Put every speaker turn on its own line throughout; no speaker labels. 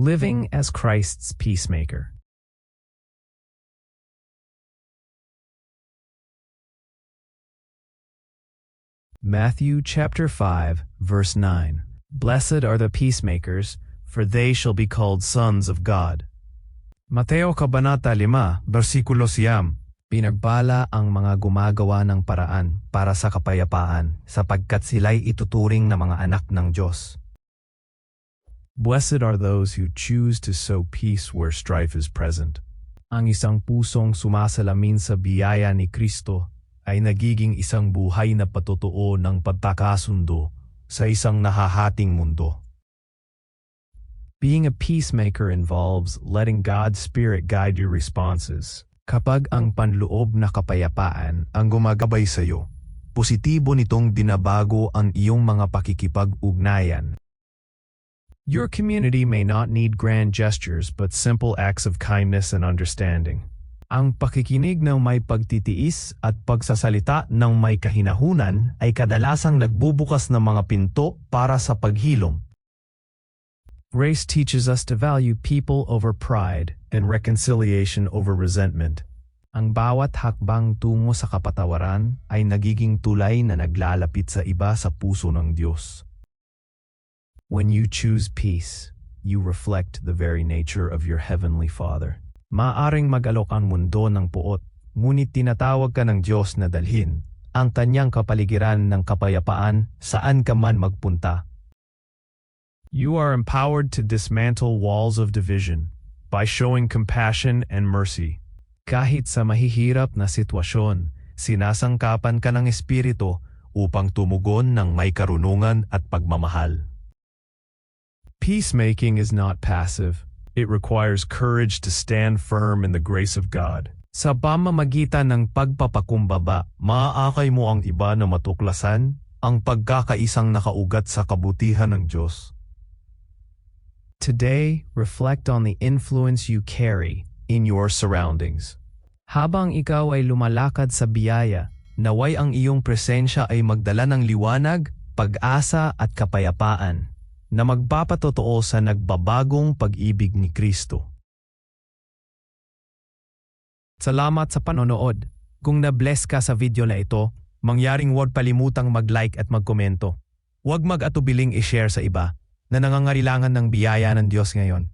living as Christ's peacemaker. Matthew chapter 5 verse 9 Blessed are the peacemakers, for they shall be called sons of God. Mateo Kabanata 5, versikulo siyam. Pinagbala ang mga gumagawa ng paraan para sa kapayapaan sapagkat sila'y ituturing na mga anak ng Diyos. Blessed are those who choose to sow peace where strife is present. Ang isang pusong sumasalamin sa biyaya ni Kristo ay nagiging isang buhay na patutuo ng pagkakasundo sa isang nahahating mundo. Being a peacemaker involves letting God's Spirit guide your responses. Kapag ang panloob na kapayapaan ang gumagabay sa iyo, positibo nitong dinabago ang iyong mga pakikipag-ugnayan. Your community may not need grand gestures but simple acts of kindness and understanding. Ang pakikinig ng may pagtitiis at pagsasalita ng may kahinahunan ay kadalasang nagbubukas ng mga pinto para sa paghilom. Grace teaches us to value people over pride and reconciliation over resentment. Ang bawat hakbang tungo sa kapatawaran ay nagiging tulay na naglalapit sa iba sa puso ng Diyos. When you choose peace, you reflect the very nature of your Heavenly Father. Maaring mag-alok ang mundo ng puot, ngunit tinatawag ka ng Diyos na dalhin ang kanyang kapaligiran ng kapayapaan saan ka man magpunta. You are empowered to dismantle walls of division by showing compassion and mercy. Kahit sa mahihirap na sitwasyon, sinasangkapan ka ng Espiritu upang tumugon ng may karunungan at pagmamahal. Peacemaking is not passive. It requires courage to stand firm in the grace of God. Sa pamamagitan ng pagpapakumbaba, maaakay mo ang iba na matuklasan ang pagkakaisang nakaugat sa kabutihan ng Diyos. Today, reflect on the influence you carry in your surroundings. Habang ikaw ay lumalakad sa biyaya, naway ang iyong presensya ay magdala ng liwanag, pag-asa at kapayapaan na magpapatotoo sa nagbabagong pag-ibig ni Kristo. Salamat sa panonood. Kung na-bless ka sa video na ito, mangyaring huwag palimutang mag-like at magkomento. Huwag mag-atubiling i-share sa iba na nangangailangan ng biyaya ng Diyos ngayon.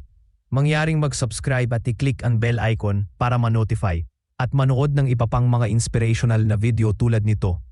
Mangyaring mag-subscribe at i-click ang bell icon para ma-notify at manood ng iba pang mga inspirational na video tulad nito